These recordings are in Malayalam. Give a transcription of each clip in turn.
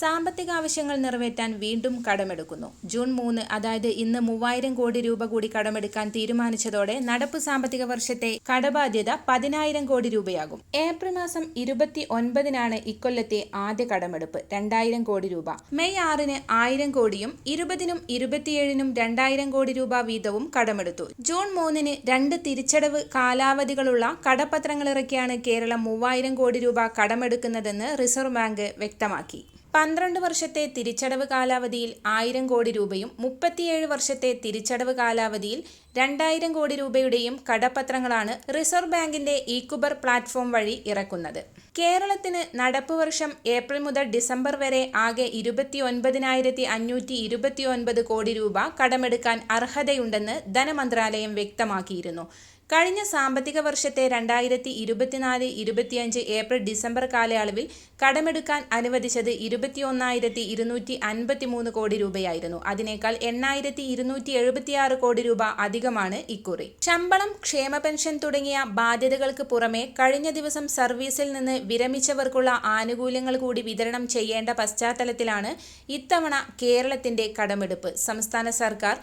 സാമ്പത്തിക ആവശ്യങ്ങൾ നിറവേറ്റാൻ വീണ്ടും കടമെടുക്കുന്നു. ജൂൺ മൂന്ന് അതായത് ഇന്ന് മൂവായിരം കോടി രൂപ കൂടി കടമെടുക്കാൻ തീരുമാനിച്ചതോടെ നടപ്പ് സാമ്പത്തിക വർഷത്തെ കടബാധ്യത പതിനായിരം കോടി രൂപയാകും. ഏപ്രിൽ മാസം ഇരുപത്തി ഒൻപതിനാണ് ഇക്കൊല്ലത്തെ ആദ്യ കടമെടുപ്പ് രണ്ടായിരം കോടി രൂപ. മെയ് ആറിന് ആയിരം കോടിയും ഇരുപതിനും ഇരുപത്തിയേഴിനും രണ്ടായിരം കോടി രൂപ വീതവും കടമെടുത്തു. ജൂൺ മൂന്നിന് രണ്ട് തിരിച്ചടവ് കാലാവധികളുള്ള കടപ്പത്രങ്ങൾ ഇറക്കിയാണ് കേരളം മൂവായിരം കോടി രൂപ കടമെടുക്കുന്നതെന്ന് റിസർവ് ബാങ്ക് വ്യക്തമാക്കി. പന്ത്രണ്ട് വർഷത്തെ തിരിച്ചടവ് കാലാവധിയിൽ ആയിരം കോടി രൂപയും മുപ്പത്തിയേഴ് വർഷത്തെ തിരിച്ചടവ് കാലാവധിയിൽ രണ്ടായിരം കോടി രൂപയുടെയും കടപ്പത്രങ്ങളാണ് റിസർവ് ബാങ്കിന്റെ ഈക്കുബർ പ്ലാറ്റ്ഫോം വഴി ഇറക്കുന്നത്. കേരളത്തിന് നടപ്പ് വർഷം ഏപ്രിൽ മുതൽ ഡിസംബർ വരെ ആകെ ഇരുപത്തിയൊൻപതിനായിരത്തി അഞ്ഞൂറ്റി ഇരുപത്തി ഒൻപത് കോടി രൂപ കടമെടുക്കാൻ അർഹതയുണ്ടെന്ന് ധനമന്ത്രാലയം വ്യക്തമാക്കിയിരുന്നു. കഴിഞ്ഞ സാമ്പത്തിക വർഷത്തെ രണ്ടായിരത്തി ഇരുപത്തിനാല് ഇരുപത്തിയഞ്ച് ഏപ്രിൽ ഡിസംബർ കാലയളവിൽ കടമെടുക്കാൻ അനുവദിച്ചത് ഇരുപത്തിയൊന്നായിരത്തി ഇരുന്നൂറ്റി അൻപത്തി മൂന്ന് കോടി രൂപയായിരുന്നു. അതിനേക്കാൾ എണ്ണായിരത്തി ഇരുന്നൂറ്റി എഴുപത്തിയാറ് കോടി രൂപ അധികമാണ് ഇക്കുറി ശമ്പളം ക്ഷേമ പെൻഷൻ തുടങ്ങിയ ബാധ്യതകൾക്ക് പുറമെ കഴിഞ്ഞ ദിവസം സർവീസിൽ നിന്ന് വിരമിച്ചവർക്കുള്ള ആനുകൂല്യങ്ങൾ കൂടി വിതരണം ചെയ്യേണ്ട പശ്ചാത്തലത്തിലാണ് ഇത്തവണ കേരളത്തിന്റെ കടമെടുപ്പ്. സംസ്ഥാന സർക്കാർ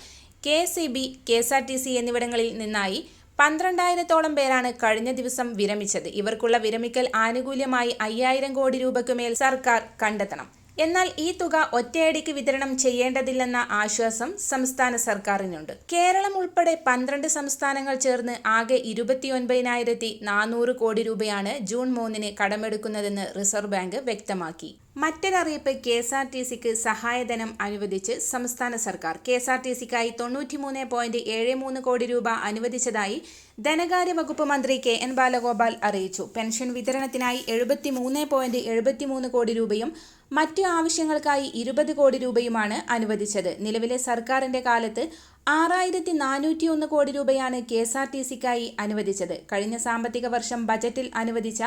K C B K S R T C എന്നിവിടങ്ങളിൽ നിന്നായി പന്ത്രണ്ടായിരത്തോളം പേരാണ് കഴിഞ്ഞ ദിവസം വിരമിച്ചത്. ഇവർക്കുള്ള വിരമിക്കൽ ആനുകൂല്യമായി അയ്യായിരം കോടി രൂപയ്ക്കുമേൽ സർക്കാർ കണ്ടെത്തണം. എന്നാൽ ഈ തുക ഒറ്റയടിക്ക് വിതരണം ചെയ്യേണ്ടതില്ലെന്ന ആശ്വാസം സംസ്ഥാന സർക്കാരിനുണ്ട്. കേരളം ഉൾപ്പെടെ പന്ത്രണ്ട് സംസ്ഥാനങ്ങൾ ചേർന്ന് ആകെ ഇരുപത്തിയൊൻപതിനായിരത്തി നാനൂറ് കോടി രൂപയാണ് ജൂൺ മൂന്നിന് കടമെടുക്കുന്നതെന്ന് റിസർവ് ബാങ്ക് വ്യക്തമാക്കി. മറ്റൊരറിയിപ്പ് കെ എസ് ആർ ടി സിക്ക് സഹായധനം അനുവദിച്ച് സംസ്ഥാന സർക്കാർ കെ എസ് ആർ ടി സിക്കായി തൊണ്ണൂറ്റിമൂന്ന് പോയിന്റ് ഏഴ് മൂന്ന് കോടി രൂപ അനുവദിച്ചതായി ധനകാര്യ വകുപ്പ് മന്ത്രി കെ എൻ ബാലഗോപാൽ അറിയിച്ചു. പെൻഷൻ വിതരണത്തിനായി എഴുപത്തി മൂന്ന് പോയിന്റ് എഴുപത്തിമൂന്ന് കോടി രൂപയും മറ്റ് ആവശ്യങ്ങൾക്കായി ഇരുപത് കോടി രൂപയുമാണ് അനുവദിച്ചത്. നിലവിലെ സർക്കാരിന്റെ കാലത്ത് ആറായിരത്തി നാനൂറ്റി ഒന്ന് കോടി രൂപയാണ് കെ എസ് ആർ ടി സിക്കായി അനുവദിച്ചത്. കഴിഞ്ഞ സാമ്പത്തിക വർഷം ബജറ്റിൽ അനുവദിച്ച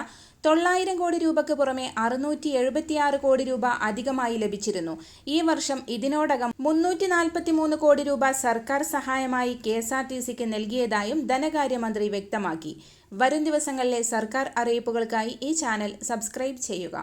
തൊള്ളായിരം കോടി രൂപയ്ക്ക് പുറമെ അറുന്നൂറ്റി എഴുപത്തിയാറ് കോടി രൂപ അധികമായി ലഭിച്ചിരുന്നു. ഈ വർഷം ഇതിനോടകം മുന്നൂറ്റി നാൽപ്പത്തി മൂന്ന് കോടി രൂപ സർക്കാർ സഹായമായി കെ എസ് ആർ ടി സിക്ക് നൽകിയതായും ധനകാര്യമന്ത്രി വ്യക്തമാക്കി. വരും ദിവസങ്ങളിലെ സർക്കാർ അറിയിപ്പുകൾക്കായി ഈ ചാനൽ സബ്സ്ക്രൈബ് ചെയ്യുക.